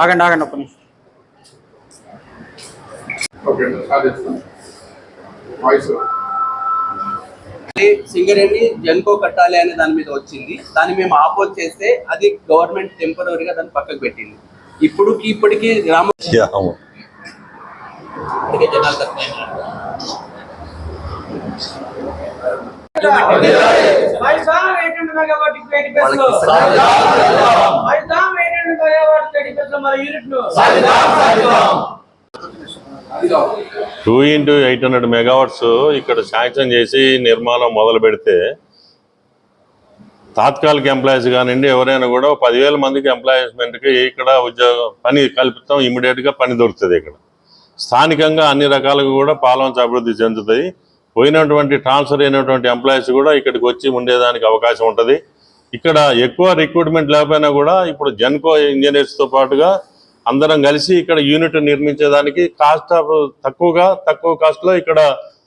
ఆగండి ఆగండి ఒక్క నిమిషం. సింగరేణి జన్కో కట్టాలి అనే దాని మీద వచ్చింది. దాన్ని మేము ఆపోజ్ చేస్తే అది గవర్నమెంట్ టెంపరీగా దాన్ని పక్కకు పెట్టింది. ఇప్పుడు ఇప్పటికీ గ్రామ జనాలు two into eight hundred megawatts ఇక్కడ శాంక్షన్ చేసి నిర్మాణం మొదలు పెడితే తాత్కాలిక ఎంప్లాయీస్ కానివ్వండి ఎవరైనా కూడా పదివేల మందికి ఎంప్లాయ్మెంట్కి ఇక్కడ ఉద్యోగం పని కల్పిస్తాం ఇమీడియట్గా పని దొరుకుతుంది ఇక్కడ. స్థానికంగా అన్ని రకాలుగా కూడా పాలవంచ అభివృద్ధి చెందుతాయి. పోయినటువంటి ట్రాన్స్ఫర్ అయినటువంటి ఎంప్లాయీస్ కూడా ఇక్కడికి వచ్చి ఉండేదానికి అవకాశం ఉంటుంది. ఇక్కడ ఎక్కువ రిక్రూట్మెంట్ లేకపోయినా కూడా ఇప్పుడు జెన్కో ఇంజనీర్స్తో పాటుగా అందరం కలిసి ఇక్కడ యూనిట్ నిర్మించేదానికి కాస్ట్ ఆఫ్ తక్కువగా తక్కువ కాస్ట్లో ఇక్కడ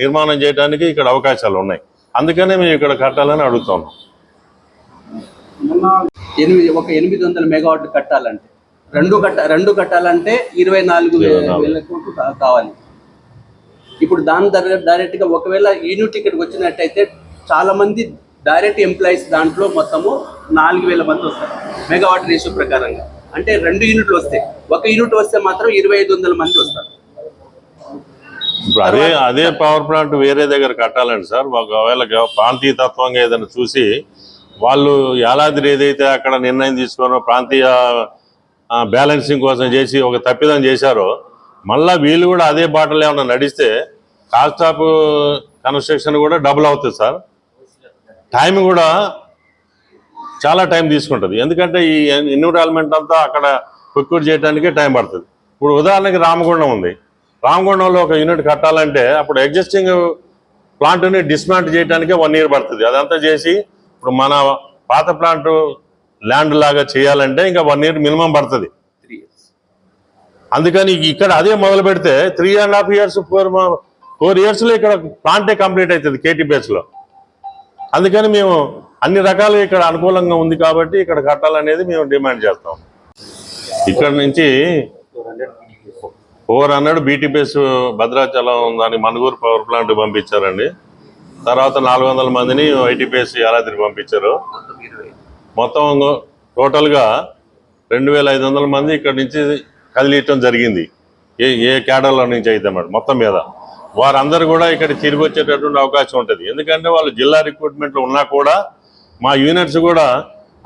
నిర్మాణం చేయడానికి ఇక్కడ అవకాశాలు ఉన్నాయి. అందుకనే మేము ఇక్కడ కట్టాలని అడుగుతున్నాం. ఎనిమిది ఒక ఎనిమిది వందల మెగావాట్ కట్టాలంటే. రెండు కట్ట రెండు కట్టాలంటే ఇరవై నాలుగు. వేల కోట్లు కావాలి. ఇప్పుడు దాని దగ్గర డైరెక్ట్గా ఒకవేళ యూనిట్ ఇక్కడికి వచ్చినట్టయితే చాలా మంది డైరెక్ట్ ఎంప్లాయీస్ దాంట్లో మొత్తము నాలుగు వేల మంది వస్తారు. మెగావాట్ రేషియో ప్రకారంగా. అంటే రెండు యూనిట్లు వస్తాయి. ఒక యూనిట్ వస్తే మాత్రం ఇరవై ఐదు వందల మంది వస్తారు. ఇప్పుడు అదే అదే పవర్ ప్లాంట్ వేరే దగ్గర కట్టాలండి సార్. ఒకవేళ ప్రాంతీయ తత్వంగా ఏదైనా చూసి వాళ్ళు యాలాద్రి ఏదైతే అక్కడ నిర్ణయం తీసుకున్నారో ప్రాంతీయ బ్యాలెన్సింగ్ కోసం చేసి ఒక తప్పిదం చేశారో మళ్ళీ వీళ్ళు కూడా అదే బాటలు ఏమైనా నడిస్తే కాస్ట్ ఆఫ్ కన్స్ట్రక్షన్ కూడా డబుల్ అవుతుంది సార్. టైం కూడా చాలా టైం తీసుకుంటుంది. ఎందుకంటే ఈ ఎన్విరాన్మెంట్ అంతా అక్కడ ప్రొక్యూర్ చేయడానికే టైం పడుతుంది. ఇప్పుడు ఉదాహరణకి రామగుండం ఉంది. రామగుండంలో ఒక యూనిట్ కట్టాలంటే అప్పుడు ఎగ్జిస్టింగ్ ప్లాంట్ని డిస్మాంట్ చేయడానికే వన్ ఇయర్ పడుతుంది. అదంతా చేసి ఇప్పుడు మన పాత ప్లాంట్ ల్యాండ్ లాగా చేయాలంటే ఇంకా వన్ ఇయర్ మినిమం పడుతుంది. త్రీ ఇయర్స్ అందుకని ఇక్కడ అదే మొదలు పెడితే three and half years four four ఇయర్స్లో ఇక్కడ ప్లాంటే కంప్లీట్ అవుతుంది కేటీపీఎస్లో అందుకని మేము అన్ని రకాలు ఇక్కడ అనుకూలంగా ఉంది కాబట్టి ఇక్కడ కట్టాలనేది మేము డిమాండ్ చేస్తాం. ఇక్కడ నుంచి ఫోర్ హండ్రెడ్ బీటీపీఎస్ భద్రాచలం దాన్ని మనుగూరు పవర్ ప్లాంట్ పంపించారండి. తర్వాత నాలుగు వందల మందిని ఐటీపీఎస్ యాదాద్రి పంపించారు. మొత్తం టోటల్గా రెండు వేల ఐదు వందల మంది ఇక్కడ నుంచి కదిలియటం జరిగింది. ఏ ఏ కేడర్ల నుంచి అయితే మేడం? మొత్తం మీద. వారందరూ కూడా ఇక్కడ తిరిగి వచ్చేటటువంటి అవకాశం ఉంటుంది. ఎందుకంటే వాళ్ళు జిల్లా రిక్రూట్మెంట్లో ఉన్నా కూడా మా యూనిట్స్ కూడా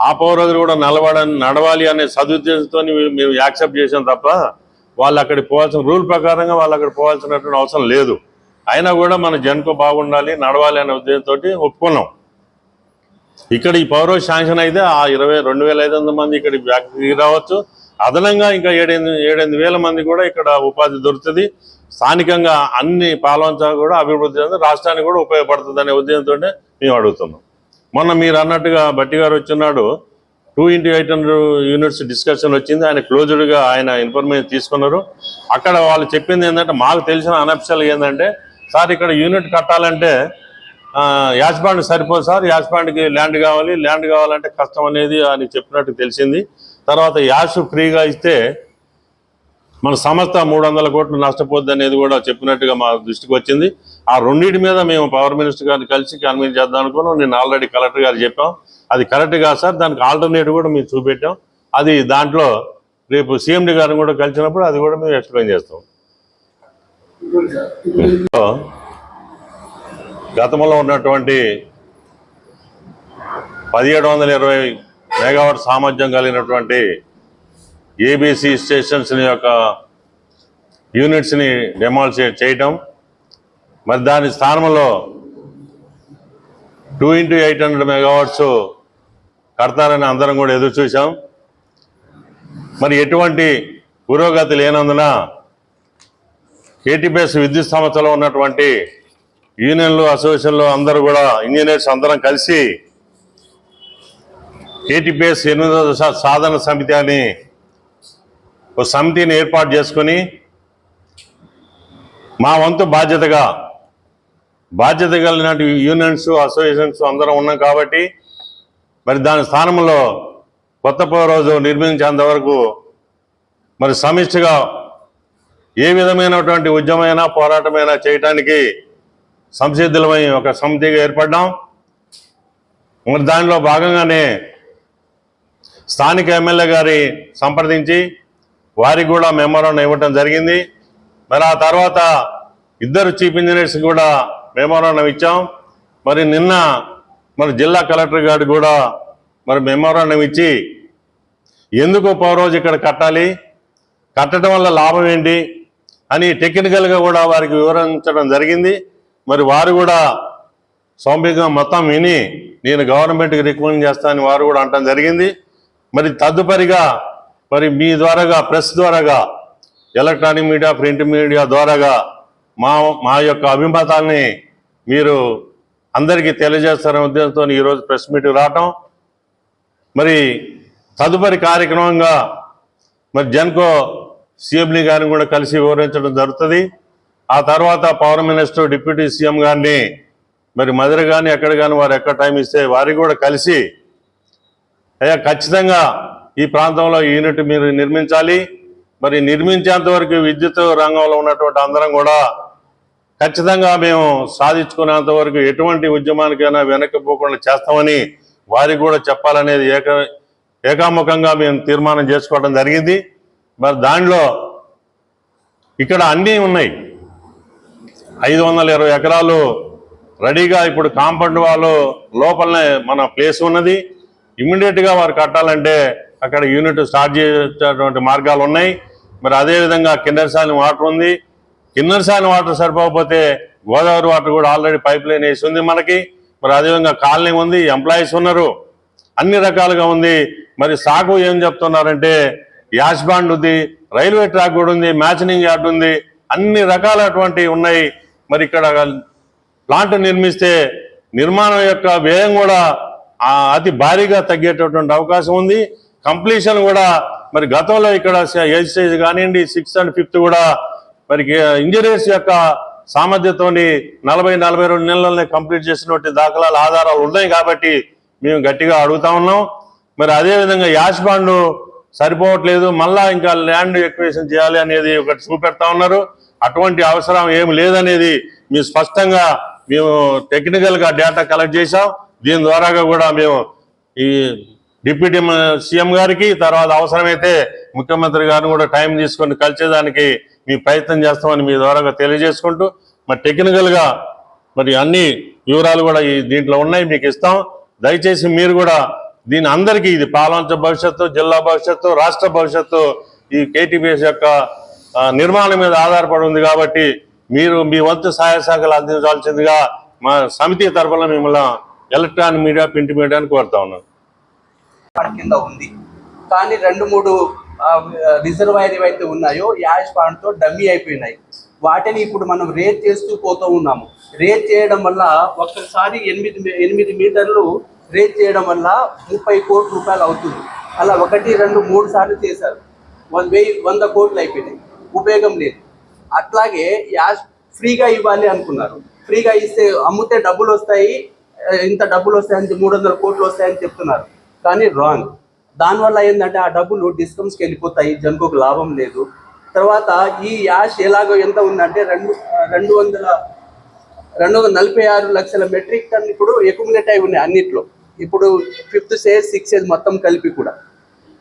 ఆ పౌరులు కూడా నిలబడని నడవాలి అనే సదుద్దేశంతో మేము యాక్సెప్ట్ చేసాం తప్ప వాళ్ళు అక్కడికి పోవాల్సిన రూల్ ప్రకారంగా వాళ్ళు అక్కడ పోవాల్సినటువంటి అవసరం లేదు. అయినా కూడా మన జన్కో బాగుండాలి నడవాలి అనే ఉద్దేశంతో ఒప్పుకున్నాం. ఇక్కడ ఈ పౌర శాంక్షన్ అయితే ఆ ఇరవై రెండు వేల ఐదు వందల మంది ఇక్కడ రావచ్చు. అదనంగా ఇంకా ఏడెనిమిది ఏడెనిమిది వేల మంది కూడా ఇక్కడ ఉపాధి దొరుకుతుంది. స్థానికంగా అన్ని పాలవంచ కూడా అభివృద్ధి చెంది రాష్ట్రానికి కూడా ఉపయోగపడుతుంది అనే ఉద్దేశంతో మేము అడుగుతున్నాం. మొన్న మీరు అన్నట్టుగా బట్టి గారు వచ్చినాడు two into eight hundred units discussion వచ్చింది ఆయన క్లోజ్డ్గా ఆయన ఇన్ఫర్మేషన్ తీసుకున్నారు. అక్కడ వాళ్ళు చెప్పింది ఏంటంటే మాకు తెలిసిన అనఫిషియల్గా ఏంటంటే సార్ ఇక్కడ యూనిట్ కట్టాలంటే ఆ, యాష్ బాండ్ సరిపోదు సార్ యాష్ బాండ్కి ల్యాండ్ కావాలి ల్యాండ్ కావాలంటే కష్టం అనేది అని చెప్పినట్టు తెలిసింది. తర్వాత యాష్ ఫ్రీగా ఇస్తే మన సంస్థ మూడు వందల కోట్లు నష్టపోద్ది అనేది కూడా చెప్పినట్టుగా మా దృష్టికి వచ్చింది. ఆ రెండింటి మీద మేము పవర్ మినిస్టర్ గారిని కలిసి కన్వీన్ చేద్దాం అనుకున్నాం. నేను ఆల్రెడీ కలెక్టర్ గారు చెప్పాం. అది కరెక్ట్ కాదు సార్. దానికి ఆల్టర్నేటివ్ కూడా మేము చూపెట్టాం. అది దాంట్లో రేపు సీఎండి గారిని కూడా కలిసినప్పుడు అది కూడా మేము ఎక్స్ప్లెయిన్ చేస్తాం. గతంలో ఉన్నటువంటి పదిహేడు వందల ఇరవై మెగావాట్ సామర్థ్యం కలిగినటువంటి ఏబీసీ స్టేషన్స్ యొక్క యూనిట్స్ని డెమాలిష్ చేయటం. మరి దాని స్థానంలో two into eight hundred megawatts కడతారని అందరం కూడా ఎదురు చూసాం మరి ఎటువంటి పురోగతి లేనందున కేటీపీఎస్ విద్యుత్ సంస్థలో ఉన్నటువంటి యూనియన్లు అసోసియేషన్లు అందరూ కూడా ఇంజనీర్స్ అందరం కలిసి కేటీపీఎస్ ఎనిమిదో సా- సాధన సమితి అని ఒక సమితిని ఏర్పాటు చేసుకుని మా వంతు బాధ్యతగా బాధ్యత కలిగినటువంటి యూనియన్స్ అసోసియేషన్స్ అందరం ఉన్నాం కాబట్టి మరి దాని స్థానంలో కొత్త రోజు నిర్మించేంత వరకు మరి సమిష్టిగా ఏ విధమైనటువంటి ఉద్యమైన పోరాటమైనా చేయటానికి సంసిద్ధులమై ఒక సమితిగా ఏర్పడ్డాం. మరి దానిలో భాగంగానే స్థానిక ఎమ్మెల్యే గారి సంప్రదించి వారికి కూడా మెమోరాండం ఇవ్వటం జరిగింది. మరి ఆ తర్వాత ఇద్దరు చీఫ్ ఇంజనీర్స్ కూడా మెమోరాండం ఇచ్చాం. మరి నిన్న మరి జిల్లా కలెక్టర్ గారు కూడా మరి మెమోరాండం ఇచ్చి ఎందుకు పవరోజు ఇక్కడ కట్టాలి? కట్టడం వల్ల లాభం ఏంటి? అని టెక్నికల్గా కూడా వారికి వివరించడం జరిగింది. మరి వారు కూడా సౌమ్యంగా మొత్తం విని నేను గవర్నమెంట్కి రికమెండ్ చేస్తానని వారు కూడా అనటం జరిగింది. మరి తదుపరిగా మరి మీ ద్వారాగా ప్రెస్ ద్వారాగా ఎలక్ట్రానిక్ మీడియా ప్రింట్ మీడియా ద్వారాగా మా మా యొక్క అభిమతాన్ని మీరు అందరికీ తెలియజేస్తారనే ఉద్దేశంతో ఈరోజు ప్రెస్ మీట్ రావటం. మరి తదుపరి కార్యక్రమంగా మరి జన్కో సీఎంని గారిని కూడా కలిసి వివరించడం జరుగుతుంది. ఆ తర్వాత పవర్ మినిస్టర్ డిప్యూటీ సీఎం గారిని మరి మధుర కానీ ఎక్కడ కానీ వారు ఎక్కడ టైం ఇస్తే వారికి కూడా కలిసి అయ్యా ఖచ్చితంగా ఈ ప్రాంతంలో యూనిట్ మీరు నిర్మించాలి. మరి నిర్మించేంత వరకు విద్యుత్ రంగంలో ఉన్నటువంటి అందరం కూడా ఖచ్చితంగా మేము సాధించుకునేంత వరకు ఎటువంటి ఉద్యమానికైనా వెనక్కిపోకుండా చేస్తామని వారికి కూడా చెప్పాలనేది ఏక ఏకాముఖంగా మేము తీర్మానం చేసుకోవడం జరిగింది. మరి దానిలో ఇక్కడ అన్నీ ఉన్నాయి. ఐదు వందల ఇరవై ఎకరాలు రెడీగా ఇప్పుడు కాంపౌండ్ వాళ్ళు లోపలనే మన ప్లేస్ ఉన్నది. ఇమ్మీడియట్గా వారు కట్టాలంటే అక్కడ యూనిట్ స్టార్ట్ చేసేటటువంటి మార్గాలు ఉన్నాయి. మరి అదేవిధంగా కిన్నెరసాని వాటర్ ఉంది. కిన్నెరసాని వాటర్ సరిపోకపోతే గోదావరి వాటర్ కూడా ఆల్రెడీ పైప్ లైన్ వేసి ఉంది మనకి. మరి అదేవిధంగా కాలనీ ఉంది ఎంప్లాయీస్ ఉన్నారు. అన్ని రకాలుగా ఉంది. మరి సాగు ఏం చెప్తున్నారంటే యాష్ బాండ్ ఉంది రైల్వే ట్రాక్ కూడా ఉంది మ్యాచనింగ్ యార్డ్ ఉంది. అన్ని రకాలటువంటి ఉన్నాయి. మరి ఇక్కడ ప్లాంట్ నిర్మిస్తే నిర్మాణం యొక్క వ్యయం కూడా అతి భారీగా తగ్గేటటువంటి అవకాశం ఉంది. కంప్లీషన్ కూడా మరి గతంలో ఇక్కడ ఎయిట్ స్టేజ్ కానివ్వండి సిక్స్త్ అండ్ ఫిఫ్త్ కూడా మరి ఇంజనీర్స్ యొక్క సామర్థ్యతోని నలభై నలభై రెండు నెలలనే కంప్లీట్ చేసినటువంటి దాఖలాలు ఆధారాలు ఉన్నాయి కాబట్టి మేము గట్టిగా అడుగుతా ఉన్నాం. మరి అదేవిధంగా యాష్ బాండ్ సరిపోవట్లేదు మళ్ళా ఇంకా ల్యాండ్ ఎక్వేషన్ చేయాలి అనేది ఒకటి చూపెడతా ఉన్నారు. అటువంటి అవసరం ఏమి లేదనేది మేము స్పష్టంగా మేము టెక్నికల్గా డేటా కలెక్ట్ చేశాం. దీని ద్వారాగా కూడా మేము ఈ డిప్యూటీ సీఎం గారికి తర్వాత అవసరమైతే ముఖ్యమంత్రి గారిని కూడా టైం తీసుకొని కలిసేదానికి మీ ప్రయత్నం చేస్తామని మీ ద్వారా తెలియజేసుకుంటూ మరి టెక్నికల్గా మరి అన్ని వివరాలు కూడా ఈ దీంట్లో ఉన్నాయి మీకు ఇస్తాం. దయచేసి మీరు కూడా దీని అందరికీ ఇది పాలంచ భవిష్యత్తు జిల్లా భవిష్యత్తు రాష్ట్ర భవిష్యత్తు ఈ కేటీపీఎస్ యొక్క నిర్మాణం మీద ఆధారపడి ఉంది కాబట్టి మీరు మీ వంతు సహాయ శాఖలు అందించాల్సిందిగా మా సమితి తరఫున మిమ్మల్ని ఎలక్ట్రానిక్ మీడియా ప్రింట్ మీడియాని కోరుతా ఉన్నాను. పార్ట్ కింద ఉంది. కానీ రెండు మూడు రిజర్వాయర్ ఏవైతే ఉన్నాయో యాష్ పాండ్ డమ్మీ అయిపోయినాయి. వాటిని ఇప్పుడు మనం రేట్ చేస్తూ పోతూ ఉన్నాము. రేట్ చేయడం వల్ల ఒక్కసారి ఎనిమిది ఎనిమిది మీటర్లు రేట్ చేయడం వల్ల ముప్పై కోట్ల రూపాయలు అవుతుంది. అలా ఒకటి రెండు మూడు సార్లు చేశారు. వంద వెయ్యి వంద కోట్లు అయిపోయినాయి. ఉపయోగం లేదు. అట్లాగే యాష్ ఫ్రీగా ఇవ్వాలి అనుకున్నారు. ఫ్రీగా ఇస్తే అమ్మితే డబ్బులు వస్తాయి. ఇంత డబ్బులు వస్తాయని మూడు వందల కోట్లు వస్తాయని చెప్తున్నారు. కానీ రాంగ్ దానివల్ల ఏంటంటే ఆ డబ్బులు డిస్కమ్స్కి వెళ్ళిపోతాయి జన్కోకు లాభం లేదు. తర్వాత ఈ యాష్ ఎలాగో ఎంత ఉందంటే రెండు రెండు వందల రెండు వందల నలభై ఆరు లక్షల మెట్రిక్ టన్ ఇప్పుడు ఎక్యుములేట్ అయి ఉన్నాయి అన్నిట్లో. ఇప్పుడు ఫిఫ్త్ సేజ్ సిక్స్ సేజ్ మొత్తం కలిపి కూడా.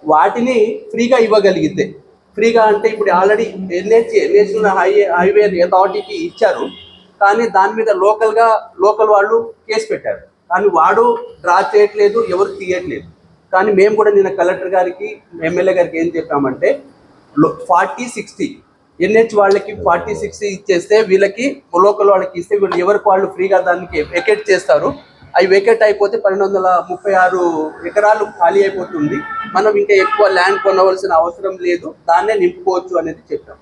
వాటిని ఫ్రీగా ఇవ్వగలిగితే ఫ్రీగా అంటే ఇప్పుడు already NH national highway highway అథారిటీకి ఇచ్చారు. కానీ దాని మీద లోకల్గా లోకల్ వాళ్ళు కేసు పెట్టారు. కానీ వాడు డ్రా చేయట్లేదు ఎవరు తీయట్లేదు. కానీ మేము కూడా నిన్న కలెక్టర్ గారికి ఎమ్మెల్యే గారికి ఏం చెప్పామంటే ఫార్టీ సిక్స్టీ ఎన్హెచ్ వాళ్ళకి ఫార్టీ సిక్స్టీ ఇచ్చేస్తే వీళ్ళకి లోకల్ వాళ్ళకి ఇస్తే వీళ్ళు ఎవరికి వాళ్ళు ఫ్రీగా దానికి వెకెట్ చేస్తారు. అవి వెకెట్ అయిపోతే పన్నెండు వందల ముప్పై ఆరు ఎకరాలు ఖాళీ అయిపోతుంది. మనం ఇంకా ఎక్కువ ల్యాండ్ కొనవలసిన అవసరం లేదు దాన్నే నింపుకోవచ్చు అనేది చెప్పాం.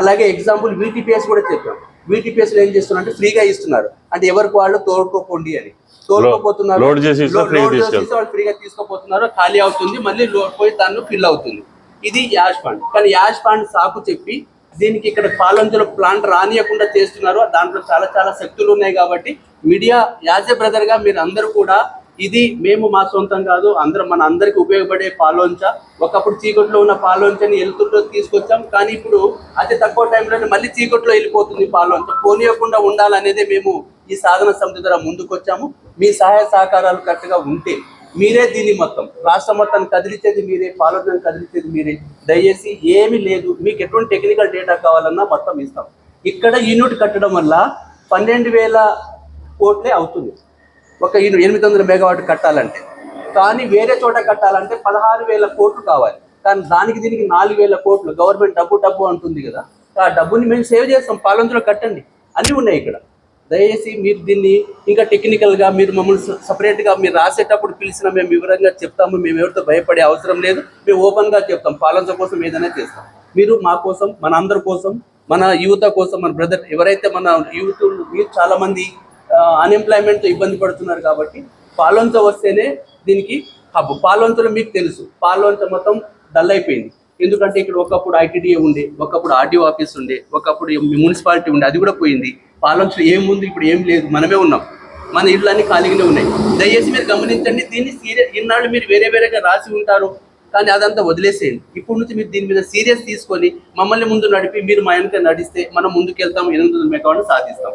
అలాగే ఎగ్జాంపుల్ వీటీపీఎస్ కూడా చెప్పాం. వీటీపీఎస్లో ఏం చేస్తున్నారు అంటే ఫ్రీగా ఇస్తున్నారు. అంటే ఎవరికి వాళ్ళు తోడుకోకండి అని. తోడుకోపోతున్నారు లోడ్ చేసి వాళ్ళు ఫ్రీగా తీసుకోపోతున్నారు ఖాళీ అవుతుంది మళ్ళీ లోడ్ పోయి దాన్ని ఫిల్ అవుతుంది. ఇది యాష్ ఫండ్. కానీ యాష్ ఫండ్ సాకు చెప్పి దీనికి ఇక్కడ పాలంజలో ప్లాంట్ రానియకుండా చేస్తున్నారు. దాంట్లో చాలా చాలా శక్తులు ఉన్నాయి కాబట్టి మీడియా యాజ్ ఎ బ్రదర్గా మీరు అందరూ కూడా ఇది మేము మా సొంతం కాదు అందరం మన అందరికి ఉపయోగపడే పాలోంచ. ఒకప్పుడు చీకట్లో ఉన్న పాలోంచని ఎలుతుల్లో తీసుకొచ్చాం కానీ ఇప్పుడు అతి తక్కువ టైంలోనే మళ్ళీ చీకట్లో వెళ్ళిపోతుంది పాలోంచ. పోనీయకుండా ఉండాలనేదే మేము ఈ సాధన సమితి ద్వారా ముందుకొచ్చాము. మీ సహాయ సహకారాలు కరెక్ట్గా ఉంటే మీరే దీన్ని మొత్తం. రాష్ట్రం మొత్తాన్ని కదిలించేది మీరే పాలోచన కదిలించేది మీరే. దయచేసి ఏమీ లేదు. మీకు ఎటువంటి టెక్నికల్ డేటా కావాలన్నా మొత్తం ఇస్తాం. ఇక్కడ యూనిట్ కట్టడం వల్ల పన్నెండు వేల కోట్లే అవుతుంది. ఒక ఎనిమిది వందల మెగావాట్ కట్టాలంటే. కానీ వేరే చోట కట్టాలంటే పదహారు వేల కోట్లు కావాలి. కానీ దానికి దీనికి నాలుగు వేల కోట్లు. గవర్నమెంట్ డబ్బు డబ్బు అంటుంది కదా. ఆ డబ్బుని మేము సేవ్ చేస్తాం. పాలంతులో కట్టండి. అన్నీ ఉన్నాయి ఇక్కడ. దయచేసి మీరు దీన్ని ఇంకా టెక్నికల్గా మీరు మమ్మల్ని సపరేట్గా మీరు రాసేటప్పుడు పిలిచిన మేము వివరంగా చెప్తాము. మేము ఎవరితో భయపడే అవసరం లేదు. మేము ఓపెన్గా చెప్తాం. పాలన కోసం ఏదైనా చేస్తాం. మీరు మా కోసం మన అందరి కోసం మన యువత కోసం మన బ్రదర్ ఎవరైతే మన యూత్ మీరు చాలామంది అన్ఎంప్లాయ్మెంట్తో ఇబ్బంది పడుతున్నారు కాబట్టి పాలొంచ వస్తేనే దీనికి హబ్ పాలొంచలో మీకు తెలుసు పాలొంచ మొత్తం డల్ అయిపోయింది. ఎందుకంటే ఇక్కడ ఒకప్పుడు ఐటీడీఏ ఉండే ఒకప్పుడు ఆర్డీఓ ఆఫీస్ ఉండే ఒకప్పుడు మున్సిపాలిటీ ఉండే అది కూడా పోయింది. పాలొంచలో ఏముంది ఇప్పుడు ఏం లేదు మనమే ఉన్నాం. మన ఇళ్ళన్నీ అన్ని ఖాళీగానే ఉన్నాయి. దయచేసి మీరు గమనించండి దీన్ని సీరియస్ ఇన్నాళ్ళు మీరు వేరే వేరేగా రాసి ఉంటారు కానీ అదంతా వదిలేసేయండి. ఇప్పుడు నుంచి మీరు దీని మీద సీరియస్ తీసుకొని మమ్మల్ని ముందు నడిపి మీరు మా వెనక నడిస్తే మనం ముందుకెళ్తాం ఎనిమిది వందల మెగావాట్ సాధిస్తాం.